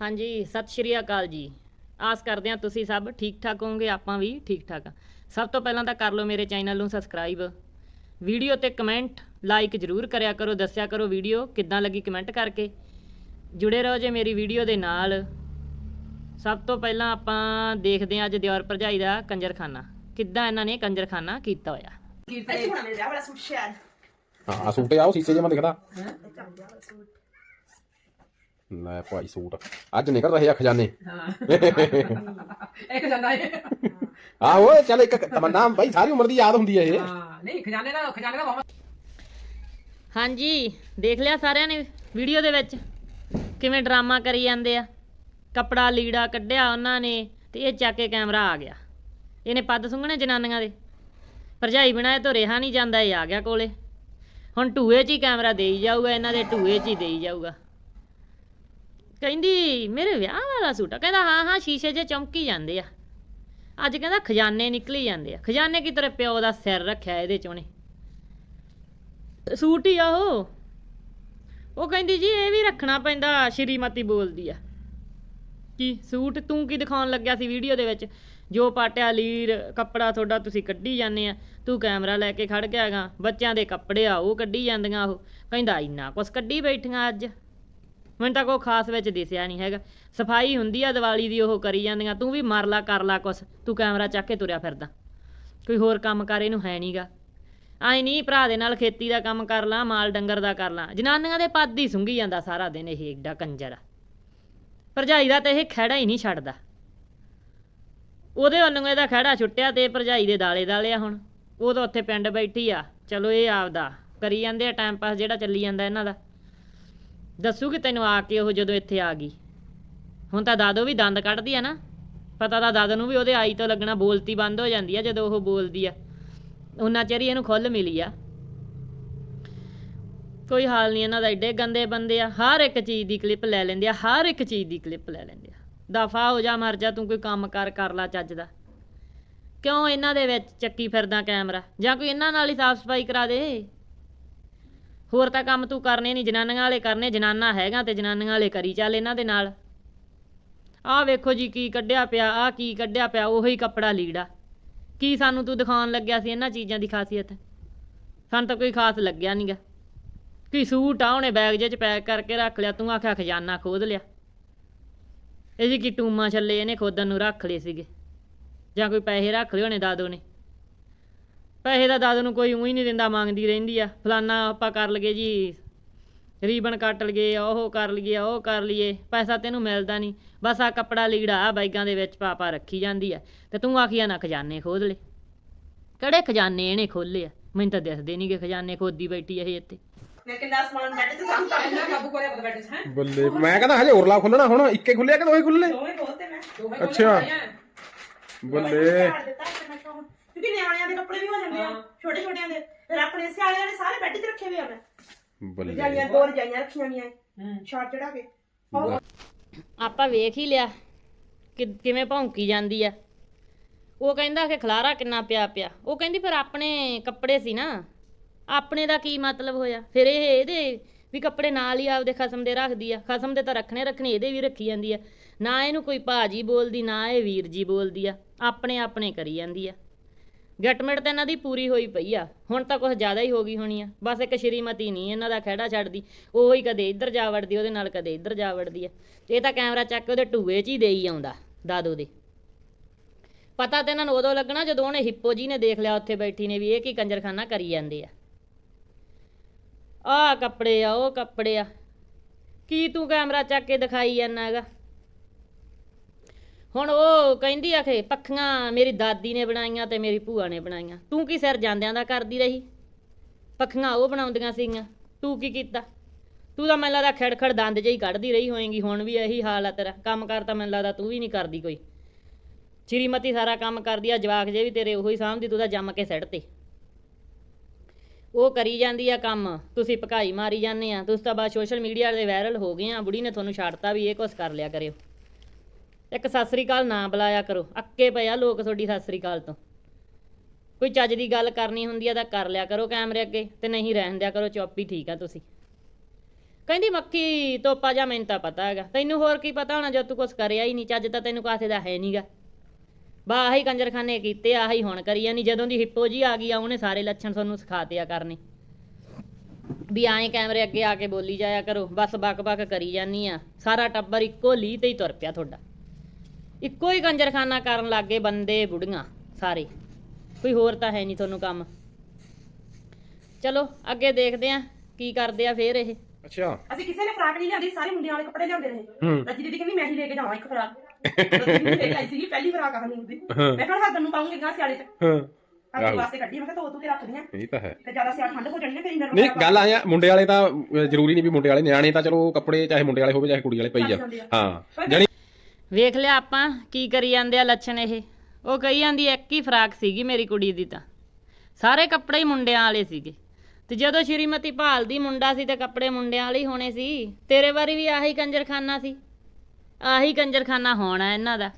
ਹਾਂਜੀ ਸਤਿ ਸ਼੍ਰੀ ਅਕਾਲ ਜੀ। ਆਸ ਕਰਦੇ ਹਾਂ ਤੁਸੀਂ ਸਭ ਠੀਕ ਠਾਕ ਹੋਵੋਗੇ ਆਪਾਂ ਵੀ ਠੀਕ ਠਾਕ ਆ ਸਭ ਤੋਂ ਪਹਿਲਾਂ ਤਾਂ ਕਰ ਲਓ ਮੇਰੇ ਚੈਨਲ ਨੂੰ ਸਬਸਕ੍ਰਾਈਬ। ਵੀਡੀਓ ਤੇ ਕਮੈਂਟ ਲਾਈਕ ਜਰੂਰ ਕਰਿਆ ਕਰੋ ਦੱਸਿਆ ਕਰੋ ਵੀਡੀਓ ਕਿੱਦਾਂ ਲੱਗੀ ਕਮੈਂਟ ਕਰਕੇ। ਜੁੜੇ ਰਹੋ ਜੇ ਮੇਰੀ ਵੀਡੀਓ ਦੇ ਨਾਲ। ਸਭ ਤੋਂ ਪਹਿਲਾਂ ਆਪਾਂ ਦੇਖਦੇ ਹਾਂ ਅੱਜ ਦਿਓਰ ਭਰਜਾਈ ਦਾ ਕੰਜਰਖਾਨਾ। ਕਿੱਦਾਂ ਇਹਨਾਂ ਨੇ ਕੰਜਰਖਾਨਾ ਕੀਤਾ ਹੋਇਆ। ਇੱਥੇ ਬਣਾ ਮੇਰੇ ਵਾਲਾ ਸੂਟ ਸ਼ਾਇਦ। ਹਾਂ ਸੂਟ ਆ ਉਹ ਸੀਸੇ ਜਿਹਾ ਮੈਂ ਲੈ ਭਾਈ ਸੂਟ। ਅੱਜ ਨਿਕਲ ਰਹੇ ਆ ਖਜ਼ਾਨੇ ਹਾਂ। ਇੱਕ ਜਾਂਦਾ ਹੈ। ਆ ਓਏ ਚੱਲ ਇੱਕ ਤਮੰਨਾ ਭਾਈ ਸਾਰੀ ਉਮਰ ਦੀ ਯਾਦ ਹੁੰਦੀ ਹੈ ਇਹ। ਹਾਂ ਨਹੀਂ ਖਜ਼ਾਨੇ ਦਾ ਖਜ਼ਾਨੇ ਦਾ ਬਹੁਤ ਹਾਂਜੀ ਦੇਖ ਲਿਆ ਸਾਰਿਆਂ ਨੇ ਵੀਡੀਓ ਦੇ ਵਿੱਚ? ਕਿਵੇਂ ਡਰਾਮਾ ਕਰੀ ਜਾਂਦੇ ਆ? ਕੱਪੜਾ ਲੀੜਾ ਕੱਢਿਆ ਉਹਨਾਂ ਨੇ ਤੇ ਇਹ ਚੱਕ ਕੇ ਕੈਮਰਾ ਆ ਗਿਆ। ਇਹਨੇ ਪੱਦ ਸੁੰਘਣੇ ਜਨਾਨੀਆਂ ਦੇ। ਭਰਜਾਈ ਬਣਾਏ ਤੋਂ ਰਿਹਾ ਨਹੀਂ ਜਾਂਦਾ ਇਹ ਆ ਗਿਆ ਕੋਲੇ। ਹੁਣ ਟੂਏ 'ਚ ਹੀ ਕੈਮਰਾ ਦੇਈ ਜਾਊਗਾ ਇਹਨਾਂ ਦੇ ਟੂਏ 'ਚ ਹੀ ਦੇਈ ਜਾਊਗਾ। ਕਹਿੰਦੀ, ਮੇਰੇ ਵਿਆਹ ਵਾਲਾ ਸੂਟ ਆ। ਕਹਿੰਦਾ, ਹਾਂ ਹਾਂ, ਸ਼ੀਸ਼ੇ 'ਚ ਚਮਕੀ ਜਾਂਦੇ ਆ। ਅੱਜ ਕਹਿੰਦਾ, ਖਜ਼ਾਨੇ ਨਿਕਲੀ ਜਾਂਦੇ ਆ। ਖਜ਼ਾਨੇ ਕੀ ਤੇਰੇ ਪਿਓ ਦਾ ਸਿਰ ਰੱਖਿਆ ਇਹਦੇ 'ਚ ਉਹਨੇ ਸੂਟ ਹੀ ਆ ਉਹ। ਉਹ ਕਹਿੰਦੀ, ਜੀ, ਇਹ ਵੀ ਰੱਖਣਾ ਪੈਂਦਾ, ਸ਼੍ਰੀਮਤੀ ਬੋਲਦੀ ਆ। ਕੀ, ਸੂਟ ਤੂੰ ਕੀ ਦਿਖਾਉਣ ਲੱਗਿਆ ਸੀ ਵੀਡੀਓ ਦੇ ਵਿੱਚ? ਜੋ ਪਾਟਿਆ ਲੀਰ, ਕੱਪੜਾ ਤੁਹਾਡਾ ਤੁਸੀਂ ਕੱਢੀ ਜਾਂਦੇ ਆ। ਤੂੰ ਕੈਮਰਾ ਲੈ ਕੇ ਖੜ ਗਿਆ ਹੈਗਾ। ਬੱਚਿਆਂ ਦੇ ਕੱਪੜੇ ਆ, ਉਹ ਕੱਢੀ ਜਾਂਦੀਆਂ ਉਹ। ਕਹਿੰਦਾ, ਇੰਨਾ ਕੁਛ ਕੱਢੀ ਬੈਠੀਆਂ ਅੱਜ? ਮੈਨੂੰ ਤਾਂ ਕੋਈ ਖਾਸ ਵਿੱਚ ਦਿਸਿਆ ਨਹੀਂ ਹੈਗਾ। ਸਫ਼ਾਈ ਹੁੰਦੀ ਆ ਦੀਵਾਲੀ ਦੀ, ਉਹ ਕਰੀ ਜਾਂਦੀਆਂ। ਤੂੰ ਵੀ ਮਰ ਲਾ, ਕਰ ਲਾ ਕੁਛ। ਤੂੰ ਕੈਮਰਾ ਚੱਕ ਕੇ ਤੁਰਿਆ ਫਿਰਦਾ। ਕੋਈ ਹੋਰ ਕੰਮ ਕਰ, ਇਹਨੂੰ ਹੈ ਨਹੀਂਗਾ ਆਈ ਨਹੀਂ ਭਰਾ ਦੇ ਨਾਲ ਖੇਤੀ ਦਾ ਕੰਮ ਕਰ ਲਾਂ, ਮਾਲ ਡੰਗਰ ਦਾ ਕਰ ਲਾਂ। ਜਨਾਨੀਆਂ ਦੇ ਪੱਦ ਹੀ ਸੁੰਘੀ ਜਾਂਦਾ ਸਾਰਾ ਦਿਨ ਇਹ ਏਡਾ ਕੰਜਰ। ਆ ਭਰਜਾਈ ਦਾ ਤੇ ਇਹ ਖਹਿੜਾ ਹੀ ਨਹੀਂ ਛੱਡਦਾ। ਉਹਦੇ ਵੱਲੋਂ ਇਹਦਾ ਖਹਿੜਾ ਛੁੱਟਿਆ ਤੇ ਭਰਜਾਈ ਦੇ ਦਾਲੇ ਦਾਲੇ ਆ ਹੁਣ। ਉਹ ਤਾਂ ਉੱਥੇ ਪਿੰਡ ਬੈਠੀ ਆ। ਚਲੋ ਇਹ ਆਪਦਾ ਕਰੀ ਜਾਂਦੇ ਆ ਟਾਈਮ ਪਾਸ ਜਿਹੜਾ ਚੱਲੀ ਜਾਂਦਾ ਇਹਨਾਂ ਦਾ। ਦੱਸੂਗੀ ਤੈਨੂੰ ਆ ਕੇ ਉਹ ਜਦੋਂ ਇੱਥੇ ਆ ਗਈ? ਹੁਣ ਤਾਂ ਦਾਦੋ ਵੀ ਦੰਦ ਕੱਢਦੀ ਆ ਨਾ। ਪਤਾ ਤਾਂ ਦਾਦੋ ਨੂੰ ਵੀ ਉਹਦੇ ਆਈ ਤੋਂ ਲੱਗਣਾ ਬੋਲਤੀ ਬੰਦ ਹੋ ਜਾਂਦੀ ਆ ਜਦੋਂ ਉਹ ਬੋਲਦੀ ਆ। ਉਹਨਾਂ ਚਿਰ ਹੀ ਇਹਨੂੰ ਖੁੱਲ ਮਿਲੀ ਆ। ਕੋਈ ਹਾਲ ਨਹੀਂ, ਇਹਨਾਂ ਦਾ ਏਡੇ ਗੰਦੇ ਬੰਦੇ ਆ। ਹਰ ਇੱਕ ਚੀਜ਼ ਦੀ ਕਲਿੱਪ ਲੈ ਲੈਂਦੇ ਆ, ਹਰ ਇੱਕ ਚੀਜ਼ ਦੀ ਕਲਿੱਪ ਲੈ ਲੈਂਦੇ ਆ। ਦਫਾ ਹੋ ਜਾ, ਮਰ ਜਾ, ਤੂੰ ਕੋਈ ਕੰਮ ਕਰ ਕਰ ਲਾ ਚੱਜ ਦਾ। ਕਿਉਂ ਇਹਨਾਂ ਦੇ ਵਿੱਚ ਚੱਕੀ ਫਿਰਦਾ ਕੈਮਰਾ? ਜਾਂ ਕੋਈ ਇਹਨਾਂ ਨਾਲ ਹੀ ਸਾਫ਼ ਸਫ਼ਾਈ ਕਰਾ ਦੇ? ਹੋਰ ਤਾਂ ਕੰਮ ਤੂੰ ਕਰਨੇ ਨਹੀਂ, ਜਨਾਨੀਆਂ ਵਾਲੇ ਕਰਨੇ, ਜਨਾਨਾ ਹੈਗਾ ਤੇ ਜਨਾਨੀਆਂ ਵਾਲੇ ਕਰੀ ਚੱਲ ਇਹਨਾਂ ਦੇ ਨਾਲ। ਆਹ ਵੇਖੋ ਜੀ ਕੀ ਕੱਢਿਆ ਪਿਆ, ਆਹ ਕੀ ਕੱਢਿਆ ਪਿਆ, ਉਹੀ ਕੱਪੜਾ ਲੀੜਾ। ਕੀ ਸਾਨੂੰ ਤੂੰ ਦਿਖਾਉਣ ਲੱਗਿਆ ਸੀ ਇਹਨਾਂ ਚੀਜ਼ਾਂ ਦੀ ਖਾਸੀਅਤ? ਸਾਨੂੰ ਤਾਂ ਕੋਈ ਖਾਸ ਲੱਗਿਆ ਨਹੀਂਗਾ ਕੀ ਸੂਟ ਆ, ਉਹਨੇ ਬੈਗ ਜੇ ਚ ਪੈਕ ਕਰਕੇ ਰੱਖ ਲਿਆ, ਤੂੰ ਆਖਿਆ ਖਜ਼ਾਨਾ ਖੋਦ ਲਿਆ। ਇਹ ਜੀ ਕੀ ਟੂਮਾ ਛੱਲੇ ਇਹਨੇ ਖੋਦਣ ਨੂੰ ਰੱਖ ਲਏ ਸੀਗੇ। ਜਾਂ ਕੋਈ ਪੈਸੇ ਰੱਖ ਲਏ ਹੋਣੇ ਦਾਦੋ ਨੇ। ਪੈਸੇ ਦਾ ਦਾਦੋ ਨੂੰ ਕੋਈ ਉਹੀ ਨਹੀਂ ਦਿੰਦਾ ਮੰਗਦੀ ਰਹਿੰਦੀ ਆ। ਫਲਾਨਾ ਆਪਾਂ ਕਰ ਲਈਏ ਜੀ ਰੀਬਨ ਕੱਟ ਲਈਏ ਉਹ ਕਰ ਲਈਏ ਉਹ ਕਰ ਲਈਏ ਪੈਸਾ ਤੈਨੂੰ ਮਿਲਦਾ ਨਹੀਂ। ਬਸ ਆ ਕੱਪੜਾ ਲੀੜਾ ਆ ਬਾਈਕਾਂ ਦੇ ਵਿੱਚ ਪਾਪਾ ਰੱਖੀ ਜਾਂਦੀ ਆ। ਤੇ ਤੂੰ ਆਖੀਆ ਨਾ ਖਜ਼ਾਨੇ ਖੋਦ ਲੈ। ਕਿਹੜੇ ਖਜ਼ਾਨੇ ਇਹਨੇ ਖੋਲੇ ਆ? ਮੈਨੂੰ ਤਾਂ ਦਿਸਦੇ ਨਹੀਂਗੇ ਖਜ਼ਾਨੇ ਖੋਦੀ ਬੈਠੀ ਇਹ ਇੱਥੇ। ਮੈਂ ਕਿੰਨਾ ਸਮਾਨ ਬੈਠੇ ਤੇ ਸਾਹਮਣੇ ਇੰਨਾ ਕਾਬੂ ਕਰਿਆ ਬੈਠੇ ਹੈ? ਬੱਲੇ ਮੈਂ ਕਹਿੰਦਾ ਹਜੇ ਉਰਲਾ ਖੁੱਲਣਾ ਹੁਣ ਇੱਕੇ ਖੁੱਲਿਆ ਕਿ ਦੋਏ ਖੁੱਲੇ ਦੋਵੇਂ ਬੋਲਤੇ ਮੈਂ ਅੱਛਾ। ਬੱਲੇ। ਕਿਉਂਕਿ ਨਿਆਣਿਆਂ ਦੇ ਕੱਪੜੇ ਵੀ ਹੋ ਜਾਂਦੇ ਆ। ਛੋਟੇ ਛੋਟਿਆਂ ਦੇ। ਫਿਰ ਆਪਣੇ ਸਿਆਲਿਆਂ ਦੇ ਸਾਰੇ ਬੈੱਡ 'ਚ ਰੱਖੇ ਹੋਏ ਆ ਮੈਂ ਬੱਲੇ। ਰਜਾਈਆਂ ਦੋ ਰਜਾਈਆਂ ਰੱਖੀਆਂ ਹੋਈਆਂ ਹੂੰ। ਛਾੜ ਚੜਾ ਕੇ। ਆਪਾਂ ਵੇਖ ਹੀ ਲਿਆ ਕਿ ਕਿਵੇਂ ਭੌਂਕੀ ਜਾਂਦੀ ਆ। ਉਹ ਕਹਿੰਦਾ ਕਿ ਖਲਾਰਾ ਕਿੰਨਾ ਪਿਆ ਪਿਆ। ਉਹ ਕਹਿੰਦੀ ਫਿਰ ਆਪਣੇ ਕੱਪੜੇ ਸੀ ਨਾ ਆਪਣੇ ਦਾ ਕੀ ਮਤਲਬ ਹੋਇਆ? ਫਿਰ ਇਹ ਇਹਦੇ ਵੀ ਕੱਪੜੇ ਨਾਲ ਹੀ ਆਪਦੇ ਖਸਮ ਦੇ ਰੱਖਦੀ ਆ। ਖਸਮ ਦੇ ਤਾਂ ਰੱਖਣੇ ਰੱਖਣੇ ਇਹਦੇ ਵੀ ਰੱਖੀ ਜਾਂਦੀ ਆ। ਨਾ ਇਹਨੂੰ ਕੋਈ ਭਾਜੀ ਬੋਲਦੀ ਨਾ ਇਹ ਵੀਰ ਜੀ ਬੋਲਦੀ ਆ। ਆਪਣੇ ਆਪਣੇ ਕਰੀ ਜਾਂਦੀ ਆ। ਗਟਮਿਟ ਤਾਂ ਇਹਨਾਂ ਦੀ ਪੂਰੀ ਹੋਈ ਪਈ ਆ। ਹੁਣ ਤਾਂ ਕੁਝ ਜ਼ਿਆਦਾ ਹੀ ਹੋ ਗਈ ਹੋਣੀ ਆ। ਬਸ ਇੱਕ ਸ਼੍ਰੀਮਤੀ ਨਹੀਂ, ਇਹਨਾਂ ਦਾ ਖਹਿੜਾ ਛੱਡਦੀ। ਉਹ ਹੀ ਕਦੇ ਇੱਧਰ ਜਾ ਵੜਦੀ, ਉਹਦੇ ਨਾਲ ਕਦੇ ਇੱਧਰ ਜਾ ਵੜਦੀ ਆ। ਇਹ ਤਾਂ ਕੈਮਰਾ ਚੱਕ ਕੇ ਉਹਦੇ ਟੂਏ 'ਚ ਹੀ ਦੇਈ ਆਉਂਦਾ, ਦਾਦੋ ਦੇ। ਪਤਾ ਤਾਂ ਇਹਨਾਂ ਨੂੰ ਉਦੋਂ ਲੱਗਣਾ ਜਦੋਂ ਉਹਨੇ ਹਿੱਪੋ ਜੀ ਨੇ ਦੇਖ ਲਿਆ ਉੱਥੇ ਬੈਠੀ ਨੇ ਵੀ ਇਹ ਕੀ ਕੰਜਰਖਾਨਾ ਕਰੀ ਜਾਂਦੇ ਆ। ਆਹ ਕੱਪੜੇ ਆ, ਉਹ ਕੱਪੜੇ ਆ। ਕੀ ਤੂੰ ਕੈਮਰਾ ਚੱਕ ਕੇ ਦਿਖਾਈ ਜਾਂਦਾ ਹੈਗਾ? ਹੁਣ ਉਹ ਕਹਿੰਦੀ ਆ ਕਿ ਪੱਖੀਆਂ ਮੇਰੀ ਦਾਦੀ ਨੇ ਬਣਾਈਆਂ ਤੇ ਮੇਰੀ ਭੂਆ ਨੇ ਬਣਾਈਆਂ। ਤੂੰ ਕੀ ਸਿਰ ਜਾਂਦਿਆਂ ਦਾ ਕਰਦੀ ਰਹੀ? ਪੱਖੀਆਂ ਉਹ ਬਣਾਉਂਦੀਆਂ ਸੀਗੀਆਂ। ਤੂੰ ਕੀ ਕੀਤਾ? ਤੂੰ ਤਾਂ ਮੈਨੂੰ ਲੱਗਦਾ ਖੜਖੜ ਦੰਦ ਜਿਹੀ ਕੱਢਦੀ ਰਹੀ ਹੋਏਗੀ, ਹੁਣ ਵੀ ਇਹੀ ਹਾਲ ਆ ਤੇਰਾ। ਕੰਮ ਕਰ ਤਾਂ ਮੈਨੂੰ ਲੱਗਦਾ ਤੂੰ ਵੀ ਨਹੀਂ ਕਰਦੀ ਕੋਈ। ਸ਼੍ਰੀਮਤੀ ਸਾਰਾ ਕੰਮ ਕਰਦੀ ਆ, ਜਵਾਕ ਜੇ ਵੀ ਤੇਰੇ ਉਹੀ ਸਾਂਭਦੀ, ਤੂੰ ਤਾਂ ਜੰਮ ਕੇ ਸਿੱਟ ਤੇ। ਉਹ ਕਰੀ ਜਾਂਦੀ ਆ ਕੰਮ। ਤੁਸੀਂ ਭਕਾਈ ਮਾਰੀ ਜਾਂਦੇ ਆ। ਤੁਸੀਂ ਤਾਂ ਬਸ ਸੋਸ਼ਲ ਮੀਡੀਆ 'ਤੇ ਵਾਇਰਲ ਹੋ ਗਏ ਆ। ਬੁੜੀ ਨੇ ਤੁਹਾਨੂੰ ਛੱਡਤਾ ਵੀ, ਇਹ ਕੁਛ ਕਰ ਲਿਆ ਕਰਿਓ। ਇੱਕ ਸਤਿ ਸ੍ਰੀ ਅਕਾਲ ਨਾ ਬੁਲਾਇਆ ਕਰੋ। ਅੱਕੇ ਪਏ ਆ ਲੋਕ ਤੁਹਾਡੀ ਸਤਿ ਸ੍ਰੀ ਅਕਾਲ ਤੋਂ। ਕੋਈ ਚੱਜ ਦੀ ਗੱਲ ਕਰਨੀ ਹੁੰਦੀ ਆ ਤਾਂ ਕਰ ਲਿਆ ਕਰੋ ਕੈਮਰੇ ਅੱਗੇ ਤੇ ਨਹੀਂ ਰਹਿਣ ਦਿਆ ਕਰੋ, ਚੁੱਪ ਹੀ ਠੀਕ ਆ ਤੁਸੀਂ। ਕਹਿੰਦੀ ਮੱਕੀ ਤੋਪਾ ਜਾ ਮੈਨੂੰ ਤਾਂ ਪਤਾ ਹੈਗਾ। ਤੈਨੂੰ ਹੋਰ ਕੀ ਪਤਾ ਹੋਣਾ, ਜਦ ਤੂੰ ਕੁਛ ਕਰਿਆ ਹੀ ਨਹੀਂ, ਚੱਜ ਤਾਂ ਤੈਨੂੰ ਕਾਸੇ ਦਾ ਹੈ ਨਹੀਂਗਾ। ਬਾ, ਆਹੀ ਕੰਜਰਖਾਨੇ ਕੀਤੇ ਆਹੀ ਹੁਣ ਕਰੀ ਜਾਨੀ ਜਦੋਂ ਦੀ ਹਿੱਪੋ ਜੀ ਆ ਗਈ ਆ, ਉਹਨੇ ਸਾਰੇ ਲੱਛਣ ਤੁਹਾਨੂੰ ਸਿਖਾਤੇ ਆ ਕਰਨੇ। ਵੀ ਆਏ ਕੈਮਰੇ ਅੱਗੇ ਆ ਕੇ ਬੋਲੀ ਜਾਇਆ ਕਰੋ, ਬਸ ਬਕ ਬਕ ਕਰੀ ਜਾਨੀ ਆ। ਸਾਰਾ ਟੱਬਰ ਇੱਕੋ ਲੀ ਤੇ ਹੀ ਤੁਰ ਪਿਆ ਤੁਹਾਡਾ। ਇੱਕੋ ਹੀ ਕੰਜਰਖਾਨਾ ਕਰਨ ਲੱਗੇ ਬੰਦੇ ਬੁੜੀਆਂ ਸਾਰੇ। ਕੋਈ ਹੋਰ ਤਾਂ ਹੈ ਨਹੀਂ ਤੁਹਾਨੂੰ ਕੰਮ। ਚਲੋ ਅੱਗੇ ਦੇਖਦੇ ਆ ਕੀ ਕਰਦੇ ਆ ਫੇਰ ਇਹ। ਅੱਛਾ। ਅਸੀਂ ਕਿਸੇ ਨੇ ਫਰਾਕ ਨਹੀਂ ਲਿਆਂਦੀ ਸਾਰੇ ਮੁੰਡਿਆਂ ਵਾਲੇ ਕੱਪੜੇ ਲਿਆਉਂਦੇ ਰਹੇ। ਰੱਜੀ ਦੀਦੀ ਕਹਿੰਦੀ ਮੈਂ ਹੀ ਲੈ ਕੇ ਜਾਵਾਂ ਇੱਕ ਫਰਾਕ। ਰੱਜੀ ਦੀਦੀ ਲੈ ਕੇ ਆਈ ਸੀਗੀ ਪਹਿਲੀ ਫਰਾਕ ਆ ਮੈਨੂੰ ਦੀ ਹਾਂ। ਮੈਂ ਕਿਹਾ ਹੱਥ ਨੂੰ ਪਾਉਂਗੇ ਗਾਂ ਸਿਆਲੇ ਚ। ਹਾਂ। ਆਪਣੇ ਆਹੋ। ਵਾਸਤੇ ਕੱਢੀ ਮੈਂ ਕਿਹਾ ਧੋ ਤੂੰ ਕੇ ਰੱਖਦੀਆਂ ਇਹ ਤਾਂ ਹੈ। ਤੇ ਜ਼ਿਆਦਾ ਸਿਆਲ ਠੰਡ ਹੋ ਜਾਣੀ ਨਾ ਫਿਰ ਇੰਨਾ ਨਹੀਂ ਗੱਲ ਆਇਆ ਮੁੰਡੇ ਵਾਲੇ ਤਾਂ ਜ਼ਰੂਰੀ ਨਹੀਂ ਵੀ ਮੁੰਡੇ ਵਾਲੇ ਨਿਆਣੇ ਤਾਂ ਚਲੋ ਕੱਪੜੇ ਚਾਹੇ ਮੁੰਡੇ ਵਾਲੇ ਹੋਵੇ ਚਾਹੇ ਕੁੜੀ ਵਾਲੇ ਪਈ ਜਾ ਹਾਂ। ਜਾਣੀ ਵੇਖ ਲਿਆ ਆਪਾਂ ਕੀ ਕਰੀ ਜਾਂਦੇ ਆ ਲੱਛਣ ਇਹ। ਉਹ ਕਹੀ ਜਾਂਦੀ, ਇੱਕ ਹੀ ਫਰਾਕ ਸੀਗੀ ਮੇਰੀ ਕੁੜੀ ਦੀ ਤਾਂ। ਸਾਰੇ ਕੱਪੜੇ ਹੀ ਮੁੰਡਿਆਂ ਵਾਲੇ ਸੀਗੇ। ਤੇ ਜਦੋਂ ਸ਼੍ਰੀਮਤੀ ਭਾਲ ਦੀ ਮੁੰਡਾ ਸੀ ਤੇ ਕੱਪੜੇ ਮੁੰਡਿਆਂ ਵਾਲੇ ਹੀ ਹੋਣੇ ਸੀ, ਤੇਰੇ ਵਾਰੀ ਵੀ ਆਹੀ ਕੰਜਰਖਾਨਾ ਸੀ। ਆਹੀ ਕੰਜਰਖਾਨਾ ਹੋਣਾ ਇਹਨਾਂ ਦਾ।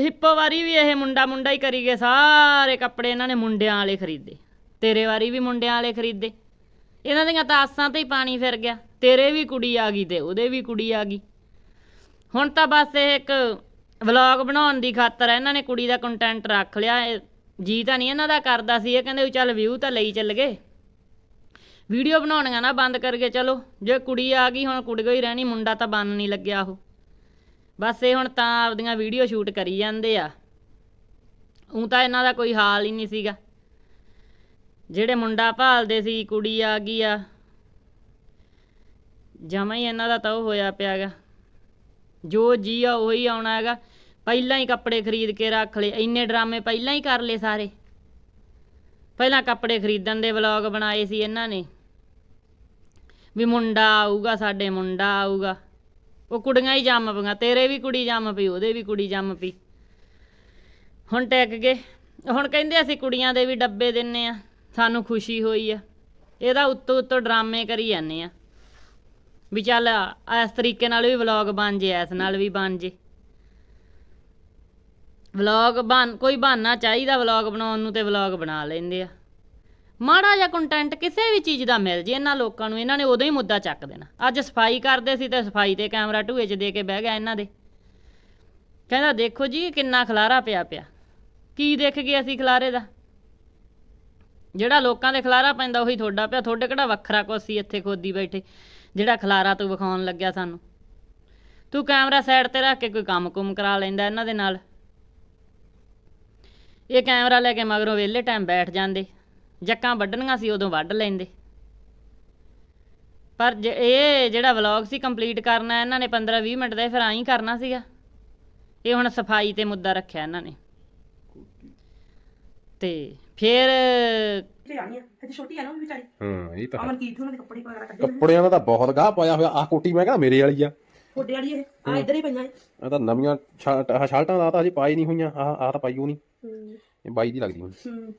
ਹਿੱਪੋ ਵਾਰੀ ਵੀ ਇਹ ਮੁੰਡਾ ਮੁੰਡਾ ਹੀ ਕਰੀ ਗਏ, ਸਾਰੇ ਕੱਪੜੇ ਇਹਨਾਂ ਨੇ ਮੁੰਡਿਆਂ ਵਾਲੇ ਖਰੀਦੇ। ਤੇਰੇ ਵਾਰੀ ਵੀ ਮੁੰਡਿਆਂ ਵਾਲੇ ਖਰੀਦੇ। ਇਹਨਾਂ ਦੀਆਂ ਤਾਂ ਆਸਾਂ ਤੇ ਹੀ ਪਾਣੀ ਫਿਰ ਗਿਆ। ਤੇਰੇ ਵੀ ਕੁੜੀ ਆ ਗਈ ਤੇ ਉਹਦੇ ਵੀ ਕੁੜੀ ਆ ਗਈ। ਹੁਣ ਤਾਂ ਬਸ ਇਹ ਇੱਕ ਵਲੌਗ ਬਣਾਉਣ ਦੀ ਖਾਤਰ ਇਹਨਾਂ ਨੇ ਕੁੜੀ ਦਾ ਕੰਟੈਂਟ ਰੱਖ ਲਿਆ, ਇਹ ਜੀ ਤਾਂ ਨਹੀਂ ਇਹਨਾਂ ਦਾ ਕਰਦਾ ਸੀ, ਇਹ ਕਹਿੰਦੇ ਵੀ ਚੱਲ ਵਿਊ ਤਾਂ ਲਈ ਚੱਲ ਗਏ। ਵੀਡੀਓ ਬਣਾਉਣੀਆਂ ਨਾ ਬੰਦ ਕਰਕੇ ਚਲੋ, ਜੇ ਕੁੜੀ ਆ ਗਈ, ਹੁਣ ਕੁੜੀ ਹੀ ਰਹਿਣੀ, ਮੁੰਡਾ ਤਾਂ ਬੰਨ ਨਹੀਂ ਲੱਗਿਆ ਉਹ। ਬਸ ਇਹ ਹੁਣ ਤਾਂ ਆਪਦੀਆਂ ਵੀਡੀਓ ਸ਼ੂਟ ਕਰੀ ਜਾਂਦੇ ਆ। ਉਹ ਤਾਂ ਇਹਨਾਂ ਦਾ ਕੋਈ ਹਾਲ ਹੀ ਨਹੀਂ ਸੀਗਾ। ਜਿਹੜੇ ਮੁੰਡਾ ਭਾਲਦੇ ਸੀ, ਕੁੜੀ ਆ ਗਈ ਆ, ਜਮਾ ਹੀ ਇਹਨਾਂ ਦਾ ਤਾਂ ਉਹ ਹੋਇਆ ਪਿਆਗਾ। ਜੋ ਜੀ ਆ ਉਹੀ ਆਉਣਾ ਹੈਗਾ। ਪਹਿਲਾਂ ਹੀ ਕੱਪੜੇ ਖਰੀਦ ਕੇ ਰੱਖ ਲਏ, ਇੰਨੇ ਡਰਾਮੇ ਪਹਿਲਾਂ ਹੀ ਕਰ ਲਏ ਸਾਰੇ। ਪਹਿਲਾਂ ਕੱਪੜੇ ਖਰੀਦਣ ਦੇ ਵਲੌਗ ਬਣਾਏ ਸੀ ਇਹਨਾਂ ਨੇ। ਵੀ ਮੁੰਡਾ ਆਊਗਾ, ਸਾਡੇ ਮੁੰਡਾ ਆਊਗਾ। ਉਹ ਕੁੜੀਆਂ ਹੀ ਜੰਮ ਪਈਆਂ, ਤੇਰੇ ਵੀ ਕੁੜੀ ਜੰਮ ਪਈ, ਉਹਦੇ ਵੀ ਕੁੜੀ ਜੰਮ ਪਈ। ਹੁਣ ਟਿਕ ਗਏ। ਹੁਣ ਕਹਿੰਦੇ ਅਸੀਂ ਕੁੜੀਆਂ ਦੇ ਵੀ ਡੱਬੇ ਦਿੰਨੇ ਆ, ਸਾਨੂੰ ਖੁਸ਼ੀ ਹੋਈ ਆ। ਇਹਦਾ ਉੱਤੋਂ ਉੱਤੋਂ ਡਰਾਮੇ ਕਰੀ ਜਾਂਦੇ ਆ। ਵੀ ਚੱਲ ਇਸ ਤਰੀਕੇ ਨਾਲ ਵੀ ਵਲੌਗ ਬਣ ਜੇ, ਇਸ ਨਾਲ ਵੀ ਬਣ ਜੇ। ਵਲੌਗ ਬਣ, ਕੋਈ ਬਹਾਨਾ ਚਾਹੀਦਾ ਵਲੌਗ ਬਣਾਉਣ ਨੂੰ ਤੇ ਵਲੌਗ ਬਣਾ ਲੈਂਦੇ ਆ। ਮਾੜਾ ਜਿਹਾ ਕੰਟੈਂਟ ਕਿਸੇ ਵੀ ਚੀਜ਼ ਦਾ ਮਿਲ ਜੇ ਇਹਨਾਂ ਲੋਕਾਂ ਨੂੰ, ਇਹਨਾਂ ਨੇ ਉਦੋਂ ਹੀ ਮੁੱਦਾ ਚੱਕ ਦੇਣਾ। ਅੱਜ ਸਫ਼ਾਈ ਕਰਦੇ ਸੀ ਤੇ ਸਫ਼ਾਈ ਤੇ ਕੈਮਰਾ ਢੂਏ 'ਚ ਦੇ ਕੇ ਬਹਿ ਗਿਆ ਇਹਨਾਂ ਦੇ। ਕਹਿੰਦਾ, ਦੇਖੋ ਜੀ, ਕਿੰਨਾ ਖਲਾਰਾ ਪਿਆ ਪਿਆ। ਕੀ ਦੇਖ ਗਏ ਅਸੀਂ ਖਲਾਰੇ ਦਾ? ਜਿਹੜਾ ਲੋਕਾਂ ਦੇ ਖਲਾਰਾ ਪੈਂਦਾ, ਉਹੀ ਤੁਹਾਡਾ ਪਿਆ। ਤੁਹਾਡੇ ਕਿਹੜਾ ਵੱਖਰਾ ਕੋਸੀ ਇੱਥੇ ਖੋਦੀ ਬੈਠੇ? ਜਿਹੜਾ ਖਲਾਰਾ ਤੂੰ ਵਿਖਾਉਣ ਲੱਗਿਆ ਸਾਨੂੰ। ਤੂੰ ਕੈਮਰਾ ਸਾਈਡ ਤੇ ਰੱਖ ਕੇ ਕੋਈ ਕੰਮ ਕੁਮ ਕਰਾ ਲੈਂਦਾ ਇਹਨਾਂ ਦੇ ਨਾਲ। ਇਹ ਕੈਮਰਾ ਲੈ ਕੇ ਮਗਰੋਂ ਵਿਹਲੇ ਟਾਈਮ ਬੈਠ ਜਾਂਦੇ। ਜੱਕਾਂ ਵੱਢਣੀਆਂ ਸੀ ਉਦੋਂ ਵੱਢ ਲੈਂਦੇ। ਪਰ ਜੇ ਇਹ ਜਿਹੜਾ ਵਲੌਗ ਸੀ ਕੰਪਲੀਟ ਕਰਨਾ, ਇਹਨਾਂ ਨੇ 15-20 ਮਿੰਟ ਦਾ ਫਿਰ ਆਈ ਕਰਨਾ ਸੀਗਾ। ਇਹ ਹੁਣ ਸਫ਼ਾਈ ਤੇ ਮੁੱਦਾ ਰੱਖਿਆ ਇਹਨਾਂ ਨੇ। ਤੇ ਫਿਰ ਜਾਣੀ ਆ ਤੇ ਛੋਟੀ ਆ ਨਾ ਉਹ ਵੀ ਵਿਚਾਰੀ। ਹਾਂ ਇਹ ਤਾਂ ਹੈ। ਅਮਨ ਕੀ ਉਹਨਾਂ ਦੇ ਕੱਪੜੇ ਵਗੈਰਾ ਕੱਢੇ ਹੋਏ ਨੇ। ਕੱਪੜਿਆਂ ਦਾ ਤਾਂ ਬਹੁਤ ਗਾਹ ਪਾਇਆ ਹੋਇਆ ਆਹ ਕੋਟੀ ਮੈਂ ਕਹਿੰਦਾ ਮੇਰੇ ਵਾਲੀ ਆ। ਤੁਹਾਡੇ ਵਾਲੀ ਇਹ ਆ ਇੱਧਰ ਹੀ ਪਈਆਂ ਇਹ। ਤਾਂ ਨਵੀਆਂ ਸ਼ਰਟ ਆਹ ਸ਼ਰਟਾਂ ਦਾ ਤਾਂ ਅਜੇ ਪਾਈ ਨਹੀਂ ਹੋਈਆਂ ਆਹ ਆਹ ਤਾਂ ਪਾਈ ਉਹ ਨਹੀਂ ਹੂੰ। ਇਹ ਬਾਈ ਦੀ ਲੱਗਦੀ ਹੁਣ। ਹੂੰ।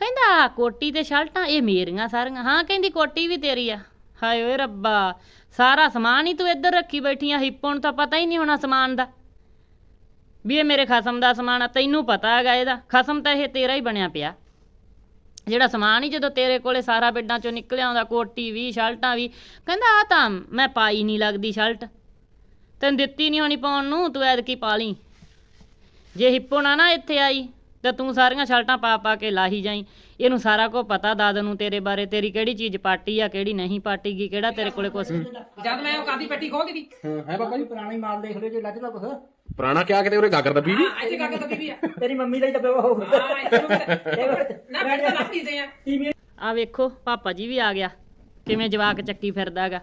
ਕਹਿੰਦਾ ਕੋਟੀ ਤੇ ਸ਼ਰਟਾਂ ਇਹ ਮੇਰੀਆਂ ਸਾਰੀਆਂ। ਹਾਂ ਕਹਿੰਦੀ ਕੋਟੀ ਵੀ ਤੇਰੀ ਆ। ਹਾਏ ਓਏ ਰੱਬਾ ਸਾਰਾ ਸਮਾਨ ਹੀ ਤੂੰ ਇੱਧਰ ਰੱਖੀ ਬੈਠੀ ਆ। ਹਿੱਪੋਂ ਨੂੰ ਤਾਂ ਪਤਾ ਹੀ ਨਹੀਂ ਹੋਣਾ ਸਮਾਨ ਦਾ। ਵੀ ਇਹ ਮੇਰੇ ਖਸਮ ਦਾ ਸਮਾਨ ਆ ਤੈਨੂੰ ਪਤਾ ਹੈਗਾ ਇਹਦਾ। ਖਸਮ ਤਾਂ ਇਹ ਤੇਰਾ ਹੀ ਬਣਿਆ ਪਿਆ। ਜਿਹੜਾ ਸਮਾਨ ਹੀ ਜਦੋਂ ਤੇਰੇ ਕੋਲੇ ਸਾਰਾ ਬੈੱਡਾਂ ਚੋਂ ਨਿਕਲਿਆ ਆਉਂਦਾ ਕੋਟੀ ਵੀ ਸ਼ਰਟਾਂ ਵੀ ਕਹਿੰਦਾ ਆ ਤਾਂ ਮੈਂ ਪਾਈ ਨਹੀਂ ਲੱਗਦੀ ਸ਼ਰਟ। ਤੈਨੂੰ ਦਿੱਤੀ ਨਹੀਂ ਹੋਣੀ ਪਾਉਣ ਨੂੰ ਤੂੰ ਐਤਕੀ ਪਾ ਲਈ। ਜੇ ਹਿੱਪੋ ਨਾ ਨਾ ਇੱਥੇ ਆਈ ਤਾਂ ਤੂੰ ਸਾਰੀਆਂ ਸ਼ਰਟਾਂ ਪਾ ਪਾ ਕੇ ਲਾਹੀ ਜਾਈ। ਇਹਨੂੰ ਸਾਰਾ ਕੁਝ ਪਤਾ ਦਾਦ ਨੂੰ ਤੇਰੇ ਬਾਰੇ ਤੇਰੀ ਕਿਹੜੀ ਚੀਜ਼ ਪਾਟੀ ਆ ਕਿਹੜੀ ਨਹੀਂ ਪਾਟੀ ਗਈ ਕਿਹੜਾ ਤੇਰੇ ਕੋਲੇ ਕੁਛ ਜਦ ਮੈਂ ਉਹ ਕਾਦੀ ਪੱਟੀ ਖੋਲਦੀ ਦੀ? ਹੈ ਬਾਬਾ ਜੀ। ਪੁਰਾਣੀ ਮਾਲ ਦੇਖ ਲਿਓ ਜੇ ਲੱਜਦਾ ਕੁਛ। ਪੁਰਾਣਾ ਕਿਆ ਕਿਤੇ ਉਹਰੇ ਗਾਗਰ ਦੱਬੀ ਜੀ ਹਾਂ ਇੱਥੇ ਕਾਕਾ ਤਾਂ ਬੀਬੀ ਆ। ਤੇਰੀ ਮੰਮੀ ਦਾ ਹੀ ਦੱਬਿਆ ਉਹ ਹਾਂ ਇੱਥੇ ਨੂੰ ਫਿਰ- ਨਾ ਬੈਠ ਤਾਂ ਲੱਗ ਦੇ ਆ। ਆ ਵੇਖੋ ਪਾਪਾ ਜੀ ਵੀ ਆ ਗਿਆ। ਕਿਵੇਂ ਜਵਾਕ ਚੱਕੀ ਫਿਰਦਾਗਾ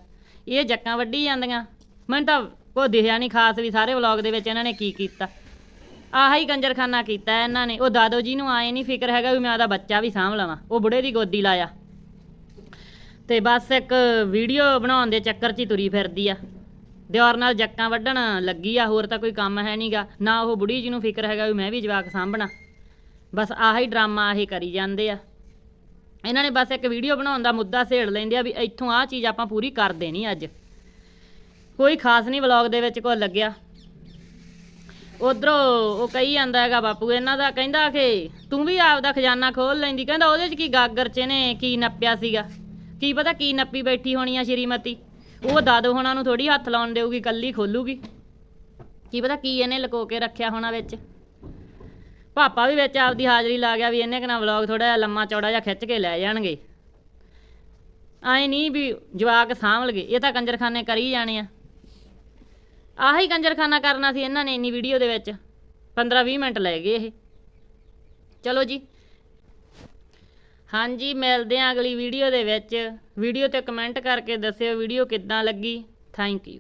ਇਹ ਜੱਕਾਂ ਵੱਢੀ ਜਾਂਦੀਆਂ। ਮੈਨੂੰ ਤਾਂ ਕੋਈ ਦਿਖਿਆ ਨਹੀਂ ਖਾਸ ਵੀ ਸਾਰੇ ਵਲੌਗ ਦੇ ਵਿੱਚ ਇਹਨਾਂ ਨੇ ਕੀ ਕੀਤਾ। ਆਹ ਹੀ ਕੰਜਰਖਾਨਾ ਕੀਤਾ ਇਹਨਾਂ ਨੇ। ਉਹ ਦਾਦੋ ਜੀ ਨੂੰ ਆਏ ਨਹੀਂ ਫਿਕਰ ਹੈਗਾ ਵੀ ਮੈਂ ਉਹਦਾ ਬੱਚਾ ਵੀ ਸਾਂਭ ਲਵਾਂ। ਉਹ ਬੁੜੇ ਦੀ ਗੋਦੀ ਲਾਇਆ। ਤੇ ਬਸ ਇੱਕ ਵੀਡੀਓ ਬਣਾਉਣ ਦੇ ਚੱਕਰ 'ਚ ਹੀ ਤੁਰੀ ਫਿਰਦੀ ਆ। ਦਿਓਰ ਨਾਲ ਜੱਕਾਂ ਵੱਢਣ ਲੱਗੀ ਆ, ਹੋਰ ਤਾਂ ਕੋਈ ਕੰਮ ਹੈ ਨਹੀਂਗਾ ਨਾ ਉਹ ਬੁੜੀ ਜੀ ਨੂੰ ਫਿਕਰ ਹੈਗਾ ਵੀ ਮੈਂ ਵੀ ਜਵਾਕ ਸਾਂਭਣਾ। ਬਸ ਆਹੀ ਡਰਾਮਾ ਆਹੀ ਕਰੀ ਜਾਂਦੇ ਆ। ਇਹਨਾਂ ਨੇ ਬਸ ਇੱਕ ਵੀਡੀਓ ਬਣਾਉਣ ਦਾ ਮੁੱਦਾ ਸੇੜ ਲੈਂਦੇ ਆ ਵੀ ਇੱਥੋਂ ਆਹ ਚੀਜ਼ ਆਪਾਂ ਪੂਰੀ ਕਰ ਦੇਣੀ ਅੱਜ। ਕੋਈ ਖਾਸ ਨਹੀਂ ਵਲੌਗ ਦੇ ਵਿੱਚ ਕੋਈ ਲੱਗਿਆ ਉਧਰੋਂ ਉਹ ਕਹੀ ਜਾਂਦਾ ਹੈਗਾ, ਬਾਪੂ, ਇਹਨਾਂ ਦਾ ਕਹਿੰਦਾ ਕਿ ਤੂੰ ਵੀ ਆਪਦਾ ਖਜ਼ਾਨਾ ਖੋਲ ਲੈਂਦੀ। ਕਹਿੰਦਾ ਉਹਦੇ 'ਚ ਕੀ ਗਾਗਰ 'ਚ ਇਹਨੇ ਕੀ ਨੱਪਿਆ ਸੀਗਾ? ਕੀ ਪਤਾ ਕੀ ਨੱਪੀ ਬੈਠੀ ਹੋਣੀ ਆ ਸ਼੍ਰੀਮਤੀ। ਉਹ ਦਾਦੋ ਹੋਣਾ ਨੂੰ ਥੋੜੀ ਹੱਥ ਲਾਉਣ ਦੇਊਗੀ, ਕੱਲੀ ਖੋਲੂਗੀ। ਕੀ ਪਤਾ ਕੀ ਇਹਨੇ ਲੁਕੋ ਕੇ ਰੱਖਿਆ ਹੋਣਾ ਵਿੱਚ। ਪਾਪਾ ਵੀ ਵਿੱਚ ਆਪਦੀ ਹਾਜ਼ਰੀ ਲਾ ਗਿਆ ਵੀ ਇਹਨੇ ਕਨਾ ਵਲੌਗ ਥੋੜਾ ਜਿਹਾ ਲੰਮਾ ਚੌੜਾ ਜਿਹਾ ਖਿੱਚ ਕੇ ਲੈ ਜਾਣਗੇ। ਆਏ ਨਹੀਂ ਵੀ ਜਵਾਕ ਸਾਂਭ ਲਗੇ ਇਹ ਤਾਂ ਕੰਜਰਖਾਨੇ ਕਰੀ ਜਾਣੇ ਆ। ਆਹੀ ਕੰਜਰਖਾਨਾ ਕਰਨਾ ਸੀ ਇਹਨਾਂ ਨੇ ਇੰਨੀ ਵੀਡੀਓ ਦੇ ਵਿੱਚ। 15-20 ਮਿੰਟ ਲੈ ਗਏ ਇਹ। ਚਲੋ ਜੀ। ਹਾਂਜੀ, ਮਿਲਦੇ ਹਾਂ ਅਗਲੀ ਵੀਡੀਓ ਦੇ ਵਿੱਚ। ਵੀਡੀਓ ਤੇ ਕਮੈਂਟ ਕਰਕੇ ਦੱਸਿਓ ਵੀਡੀਓ ਕਿੱਦਾਂ ਲੱਗੀ। Thank you